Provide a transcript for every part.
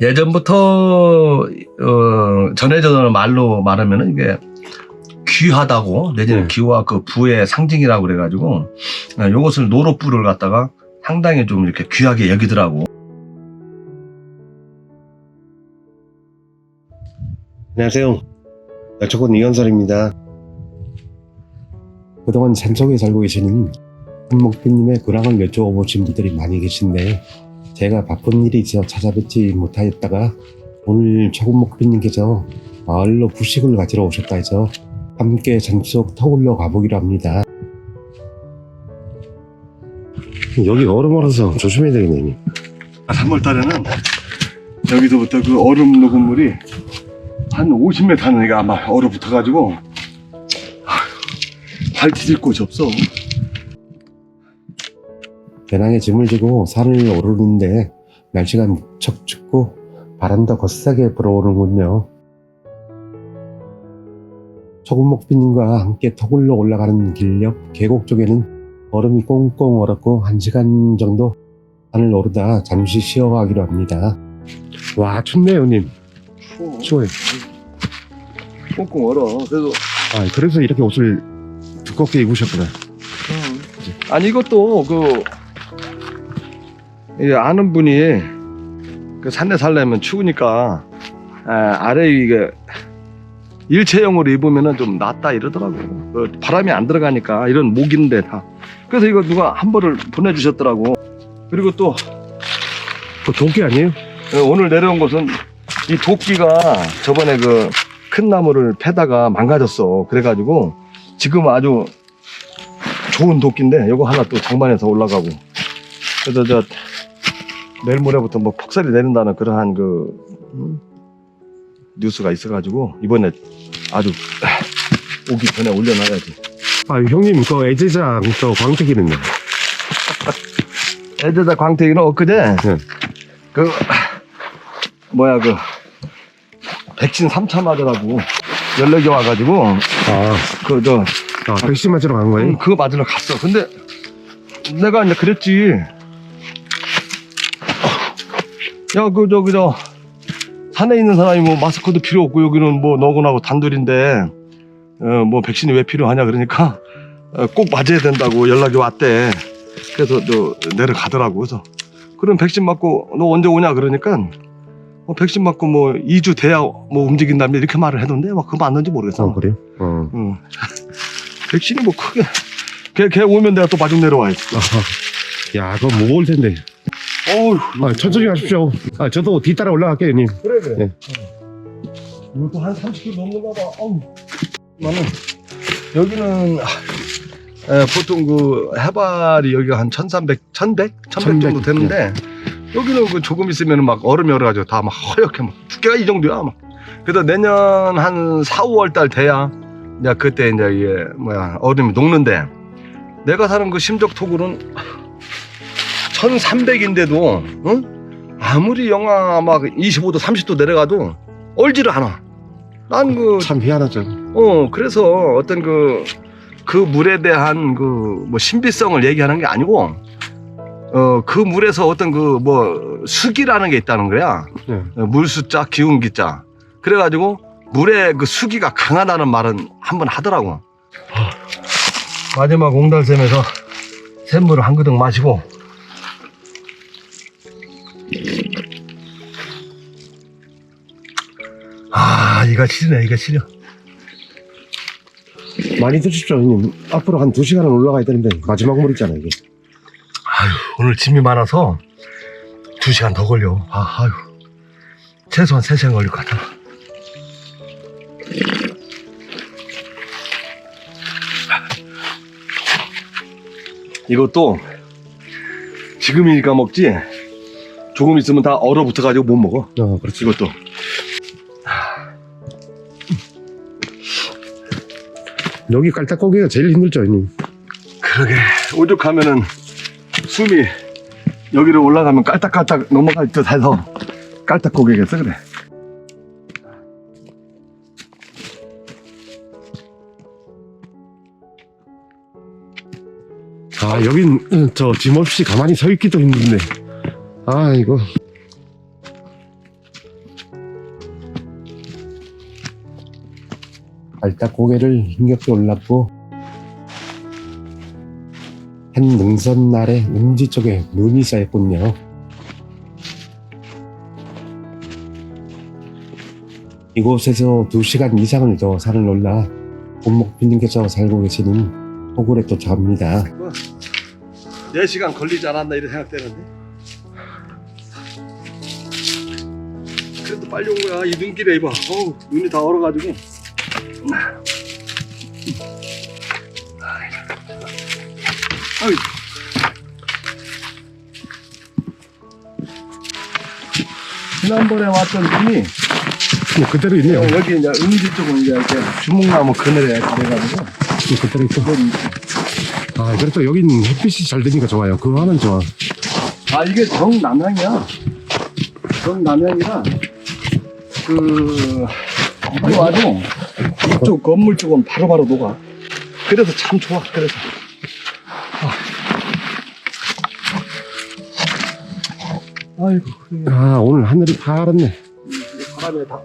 예전부터 어, 전해져는 말로 말하면은 이게 귀하다고 내지는 네. 기와 그 부의 상징이라고 그래가지고 어, 요것을 노로불을 갖다가 상당히 좀 이렇게 귀하게 여기더라고. 안녕하세요. 여초군 이현설입니다. 그동안 산속에 살고 계시는 한목비님의 근황을 여쭤보신 분들이 많이 계신데 제가 바쁜 일이 있어 찾아뵙지 못하였다가 오늘 초군목비님께서 마을로 부식을 가지러 오셨다 해서 함께 산속 터굴러 가보기로 합니다. 여기 얼음 얼어서 조심해야 되겠네. 3월달에는 여기서부터 그 얼음 녹은 물이 한 50m 하는 애가 아마 얼어붙어가지고 발 디딜 곳이 없어. 배낭에 짐을 지고 산을 오르는데 날씨가 무척 춥고 바람도 거세게 불어오는군요. 초금목비님과 함께 터굴로 올라가는 길 옆 계곡 쪽에는 얼음이 꽁꽁 얼었고 한 시간 정도 산을 오르다 잠시 쉬어가기로 합니다. 와 춥네요 님. 추워. 추워요. 꽁꽁 얼어. 그래서 아 그래서 이렇게 옷을 두껍게 입으셨구나. 아니 이것도 그이 아는 분이 그 산에 살려면 추우니까 아, 아래 이게 일체형으로 입으면은 좀 낫다 이러더라고. 그 바람이 안 들어가니까 이런 목인데 다. 그래서 이거 누가 한 벌을 보내주셨더라고. 그리고 또 그 도끼 아니에요? 어, 오늘 내려온 곳은 이 도끼가 저번에 그 큰 나무를 패다가 망가졌어. 그래가지고 지금 아주 좋은 도끼인데 이거 하나 또 장만해서 올라가고. 그래서 저 내일 모레부터 뭐 폭설이 내린다는 그러한 그 음, 뉴스가 있어가지고 이번에 아주 오기 전에 올려놔야지. 아 형님 그 애제장 저 광택이는요? 애들다 광택이는 엊그제 네. 그 뭐야 그 백신 3차 맞으라고 연락이 와가지고 아, 그저 아 백신 맞으러 간 거예요? 응, 그거 맞으러 갔어. 근데 내가 이제 그랬지. 야, 그, 저기, 저, 산에 있는 사람이 뭐 마스크도 필요 없고 여기는 뭐 너구나고 단둘인데, 어, 뭐 백신이 왜 필요하냐 그러니까, 어, 꼭 맞아야 된다고 연락이 왔대. 그래서 저 내려가더라고. 그래서, 그럼 백신 맞고 너 언제 오냐 그러니까, 뭐 백신 맞고 뭐 2주 돼야 뭐 움직인다며 이렇게 말을 해던데, 막 그거 맞는지 모르겠어. 어 그래요? 어. 응. 백신이 뭐 크게 걔, 걔 오면 내가 또 마중 내려와야지 아하. 야, 그거 무거울 텐데. 어우 아, 천천히 가십시오. 아, 저도 뒤따라 올라갈게요, 형님. 그래 그래 네. 이것도 한 30km 넘는가 봐 어우 나는 여기는 아, 에, 보통 그 해발이 여기가 한 1300, 1100? 1100 정도 1100, 되는데 여기는 그 조금 있으면 막 얼음이 얼어가지고 다 막 허옇게 막 두께가 이 정도야 막 그래도 내년 한 4, 5월 달 돼야 이제 그때 이제 이게 뭐야 얼음이 녹는데 내가 사는 그 심적토굴은 1300인데도 응? 아무리 영하 막 25도 30도 내려가도 얼지를 않아 난그 참 희한하죠. 어, 그래서 어떤 그, 그 물에 대한 그, 뭐, 신비성을 얘기하는 게 아니고, 어, 그 물에서 어떤 그, 뭐, 수기라는 게 있다는 거야. 네. 어, 물수자, 기운기자. 그래가지고, 물의 그 수기가 강하다는 말은 한번 하더라고. 마지막 옹달샘에서 샘물을 한 그릇 마시고, 아, 이거 시리네, 이거 시려. 많이 드십시오, 형님. 앞으로 한 두 시간은 올라가야 되는데, 마지막 물 있잖아요, 이게. 아유, 오늘 짐이 많아서 두 시간 더 걸려. 아, 아유. 최소한 세 시간 걸릴 것 같아. 이것도 지금이니까 먹지 조금 있으면 다 얼어붙어가지고 못 먹어. 어, 그렇지. 이것도. 여기 깔딱고기가 제일 힘들죠, 형님. 그러게 오죽하면은 숨이 여기로 올라가면 깔딱깔딱 넘어갈 듯 해서 깔딱고개겠어 그래 아, 여긴, 음, 저, 짐 없이 가만히 서 있기도 힘든데. 아이고. 발딱 고개를 힘겹게 올랐고 한 능선 날에 음지 쪽에 눈이 쌓였군요. 이곳에서 2시간 이상을 더 산을 올라 본목비님께서 살고 계시는 호구레토 좌입니다. 4시간 걸리지 않았나 이런 생각되는데 그래도 빨리 온 거야 이 눈길에 이봐 어우 눈이 다 얼어가지고 아이. 지난번에 왔던 눈이 뭐 그대로 있네요. 여기 이제 음지 쪽은 이제 이렇게 주목나무 그늘에 그래가지고 그대로 있고. 아, 그래도 여긴 햇빛이 잘 되니까 좋아요. 그거 하면 좋아. 아 이게 정남향이야 정남향이라 그 이거 와도 이쪽 건물 쪽은 바로 바로 녹아 그래서 참 좋아 그래서 아. 아이고 아, 오늘 하늘이 파랗네. 바람에 다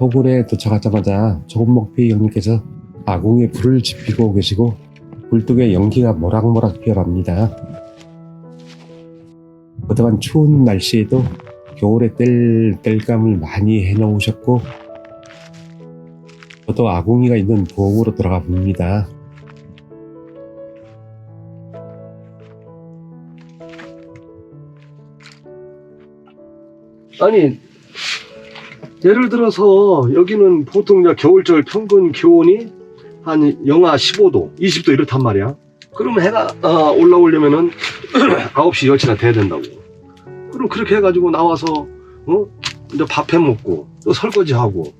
호굴에 도착하자마자 조금목피 형님께서 아궁이에 불을 지피고 계시고 굴뚝에 연기가 모락모락 피어납니다. 그동안 추운 날씨에도 겨울에 뗄 뗄감을 많이 해 놓으셨고 저도 아궁이가 있는 부엌으로 들어가 봅니다. 아니 예를 들어서 여기는 보통 겨울철 평균 기온이 한 영하 15도, 20도 이렇단 말이야. 그러면 해가 어, 올라오려면은 9시 10시나 돼야 된다고. 그럼 그렇게 해가지고 나와서 어? 이제 밥 해 먹고 또 설거지 하고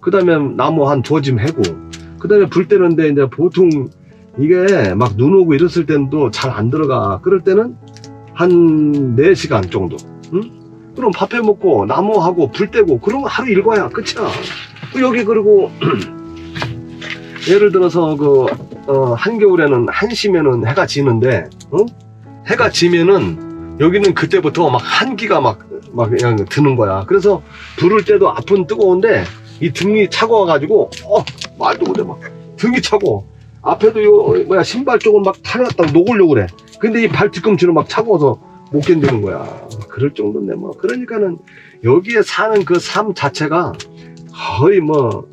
그 다음에 나무 한 두어 짐 해고 그 다음에 불 때는데 이제 보통 이게 막 눈 오고 이랬을 또잘안 들어가. 그럴 때는 한 4시간 정도. 응? 그럼 밥 해 먹고 나무하고 불 떼고 그러면 하루 일과야 끝이야. 그 여기 그리고 예를 들어서 그 어, 한겨울에는 한시면은 해가 지는데 어? 해가 지면은 여기는 그때부터 막 한기가 막 막 그냥 드는 거야. 그래서 불을 때도 앞은 뜨거운데 이 등이 차가워가지고 어 말도 못해 막 등이 차고 앞에도 요 뭐야 신발 쪽은 막 타놨다 녹으려고 그래. 근데 이 발 뒤꿈치는 막 차가워서 못 견디는 거야. 그럴 정도인데 뭐 그러니까는 여기에 사는 그 삶 자체가 거의 뭐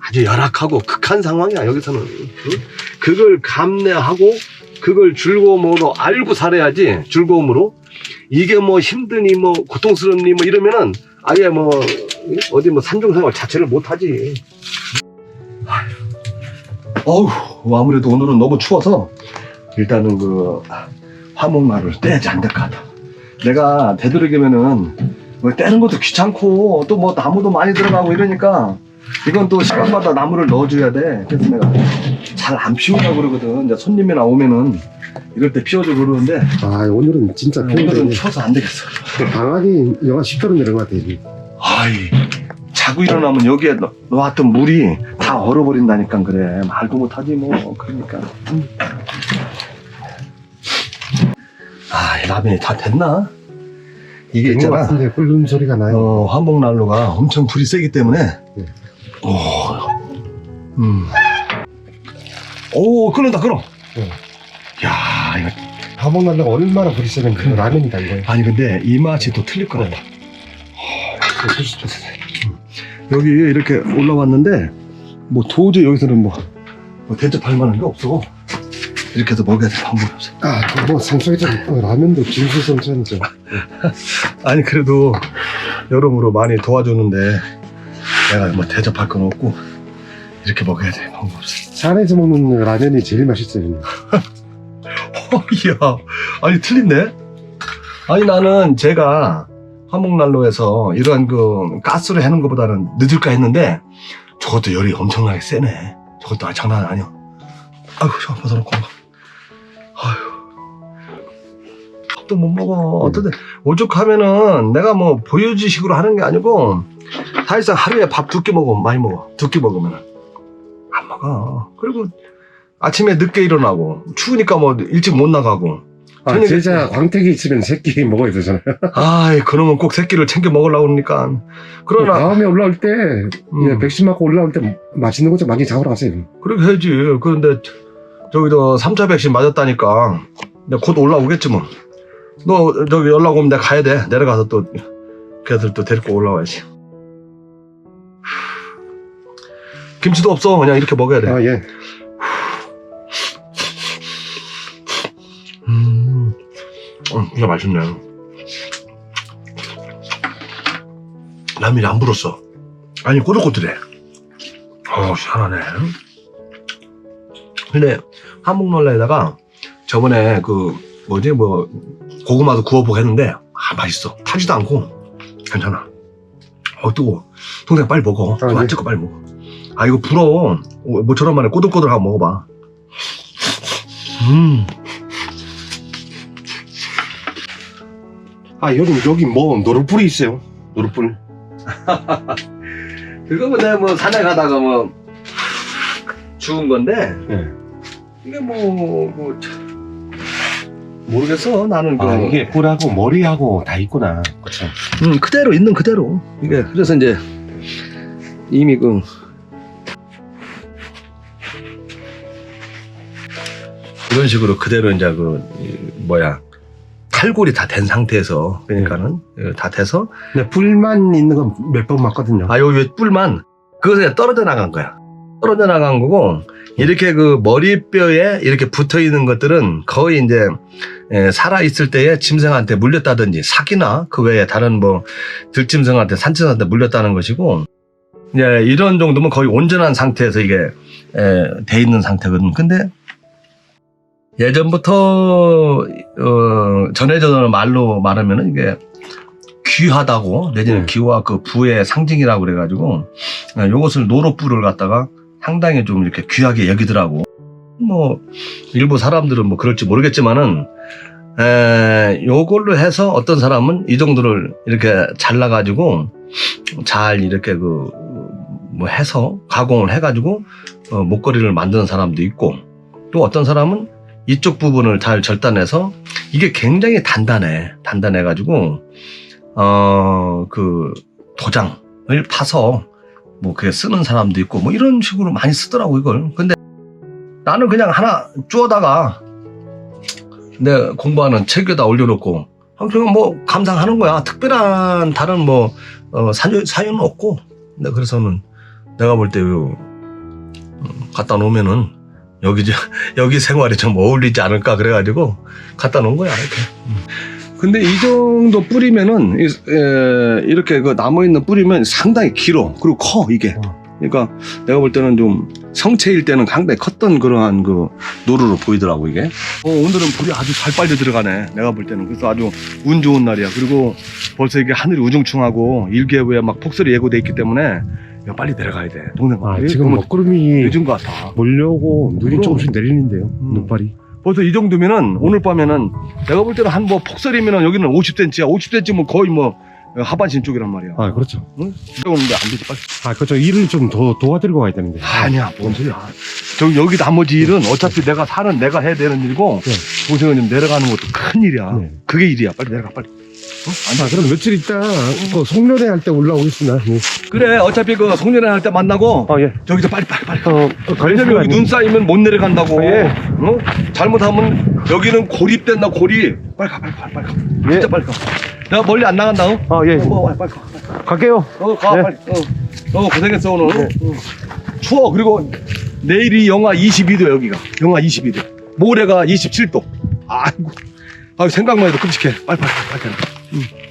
아주 열악하고 극한 상황이야 여기서는 응? 그걸 감내하고 그걸 즐거움으로 알고 살아야지 즐거움으로. 이게 뭐 힘드니 뭐 고통스럽니 뭐 이러면은 아예 뭐 어디 뭐 산중생활 자체를 못하지. 어우 아무래도 오늘은 너무 추워서 일단은 그 화목나를 떼야지 안될것 같아. 내가 되도록이면은 뭐 떼는 것도 귀찮고 또 뭐 나무도 많이 들어가고 이러니까 이건 또 시간마다 나무를 넣어줘야 돼 그래서 내가 잘 안 피우려고 그러거든 이제 손님이 나 오면은 이럴 때 피워주고 그러는데 아, 오늘은 진짜 오늘은 추워서 안 되겠어 방학이 영하 10도로 내려것 같아요. 아이 자고 일어나면 여기에 넣- 놓았던 물이 다 얼어버린다니까 그래 말도 못하지 뭐 그러니까 음. 아이 라면이 다 됐나? 이게 있잖아 끓는 소리가 나요. 어, 한복난로가 엄청 불이 세기 때문에 네. 오, 음. 오 끓는다 끓어 네. 야 이거 화목난로가 얼마나 불이 세면 그 라면이다 이거. 아니 근데 이 맛이 또 틀릴 것 같아 드시죠. 여기 이렇게 올라왔는데 뭐 도저히 여기서는 뭐, 뭐 대접할 만한 게 없어 이렇게 해서 먹어야 될 방법이 없어 아, 뭐 상속이죠. 라면도 진수성찬이죠. 아니 그래도 여러모로 많이 도와주는데 내가 뭐 대접할 건 없고 이렇게 먹어야 될 방법이 없어. 산에서 먹는 라면이 제일 맛있어요. 어, 이야 아니 틀린데? 아니 나는 제가 화목난로에서 이러한 그 가스로 해는 것보다는 늦을까 했는데 저것도 열이 엄청나게 세네. 저것도 아, 장난 아니야. 아유 저 벗어놓고 가. 아유 밥도 못 먹어. 어떻게 오죽하면은 내가 뭐 보유지식으로 하는 게 아니고 사실상 하루에 밥 두 끼 먹어 많이 먹어. 두 끼 먹으면은. 안 먹어. 그리고 아침에 늦게 일어나고 추우니까 뭐 일찍 못 나가고. 아, 저녁에- 제자 광택이 있으면 새끼 먹어야 되잖아요. 아이 그러면 꼭 새끼를 챙겨 먹으려고 그러니까? 그러나 다음에 올라올 때, 음. 예, 백신 맞고 올라올 때 맛있는 거 좀 많이 잡으러 가세요. 그렇게 해야지. 그런데 저기도 3차 백신 맞았다니까. 곧 올라오겠지 뭐 너 저기 연락 오면 내가 가야 돼. 내려가서 또 걔들 또 데리고 올라와야지 김치도 없어 그냥 이렇게 먹어야 돼 아, 예. 음, 음, 진짜 맛있네. 라면이 안 불었어. 아니, 꼬들꼬들해. 어, 시원하네. 근데, 한국놀라에다가 저번에 그, 뭐지, 뭐, 고구마도 구워보고 했는데, 아, 맛있어. 타지도 않고, 괜찮아. 어, 뜨거워. 동생 빨리 먹어. 아, 안 네. 찍고 빨리 먹어. 아, 이거 불어. 어, 뭐처럼 만에 꼬들꼬들하고 먹어봐. 음. 아, 여기, 여기 뭐, 노릇불이 있어요. 노릇불. 그거 뭐 내가 뭐 산에 가다가 뭐 죽은 건데 예. 이게 뭐, 뭐 참, 모르겠어 나는 그 아, 이게 뿔하고 머리하고 다 있구나. 그쵸. 음, 그대로 있는 그대로 이게 그래서 이제 이미 그 이런 식으로 그대로 이제 그 이, 뭐야 탈골이 다 된 상태에서 그러니까는 예, 다 돼서 근데 뿔만 있는 건 몇 번 맞거든요. 아, 여기 왜 뿔만 그것에 떨어져 나간 거야. 떨어져 나간 거고 이렇게 그 머리뼈에 이렇게 붙어 있는 것들은 거의 이제 에, 살아 있을 때에 짐승한테 물렸다든지 사기나 그 외에 다른 뭐 들짐승한테 산짐승한테 물렸다는 것이고 이제 이런 정도면 거의 온전한 상태에서 이게 에, 돼 있는 상태거든. 근데 예전부터 어, 전해져는 말로 말하면은 이게 귀하다고 내지는 네. 기와 그 부의 상징이라고 그래가지고 어, 요것을 노로불을 갖다가 상당히 좀 이렇게 귀하게 여기더라고. 뭐 일부 사람들은 뭐 그럴지 모르겠지만은 에, 요걸로 해서 어떤 사람은 이 정도를 이렇게 잘라가지고 잘 이렇게 그 뭐 해서 가공을 해가지고 어, 목걸이를 만드는 사람도 있고 또 어떤 사람은 이쪽 부분을 잘 절단해서 이게 굉장히 단단해 단단해가지고 어 그 도장을 파서 뭐 그게 쓰는 사람도 있고 뭐 이런 식으로 많이 쓰더라고 이걸. 근데 나는 그냥 하나 쪼다가 내 공부하는 책에다 올려놓고 그냥 뭐 감상하는 거야. 특별한 다른 뭐 어, 사유, 사유는 없고. 근데 그래서는 내가 볼 때 갖다 놓으면은 여기 저- 여기 생활이 좀 어울리지 않을까 그래가지고 갖다 놓은 거야 이렇게. 근데 이 정도 뿌리면은 에, 이렇게 그 남아 있는 뿌리면 상당히 길어 그리고 커 이게. 그러니까 내가 볼 때는 좀 성체일 때는 상당히 컸던 그러한 그 노루로 보이더라고 이게. 어, 오늘은 불이 아주 잘 빨려 들어가네. 내가 볼 때는 그래서 아주 운 좋은 날이야. 그리고 벌써 이게 하늘이 우중충하고 일개후에 막 폭설이 예고돼 있기 때문에 이거 빨리 내려가야 돼. 동네 아, 가 지금 먹구름이 늦은 것 같아. 몰려오고 눈이 그럼. 조금씩 내리는데요. 음. 눈발이. 벌써 이 정도면은 오늘 밤에는 내가 볼 때는 한 뭐 폭설이면은 여기는 50cm야. 50cm면 거의 뭐 하반신 쪽이란 말이야. 아, 그렇죠. 들어오는데 안 되지 빨리. 아, 그렇죠. 일을 좀 더 도와드리고 가야 되는데. 아니야 뭔 소리야. 저기 여기 나머지 일은 어차피 내가 사는 내가 해야 되는 일이고 네. 동생은 좀 내려가는 것도 큰 일이야. 네. 그게 일이야. 빨리 내려가 빨리. 어? 아, 그럼 며칠 있다 그 송년회 할 때 올라오겠습니다. 예. 그래 어차피 그 송년회 할 때 만나고 아, 예. 저기서 빨리 빨리 빨리. 어, 왜냐면 여기 눈 쌓이면 못 내려간다고. 예. 어? 잘못하면 여기는 고립된다 고립. 빨리 가 빨리 가 빨리 가. 예. 진짜 빨리 가. 내가 멀리 안 나간다. 어? 아, 예. 어, 빨리, 빨리 가. 갈게요. 어, 가, 네. 빨리. 어. 어, 고생했어, 오늘. 네. 어. 추워. 그리고 내일이 영하 22도, 여기가. 영하 22도. 모레가 27도. 아이고. 아 생각만 해도 끔찍해. 빨리, 빨리, 빨리. 빨리. 응.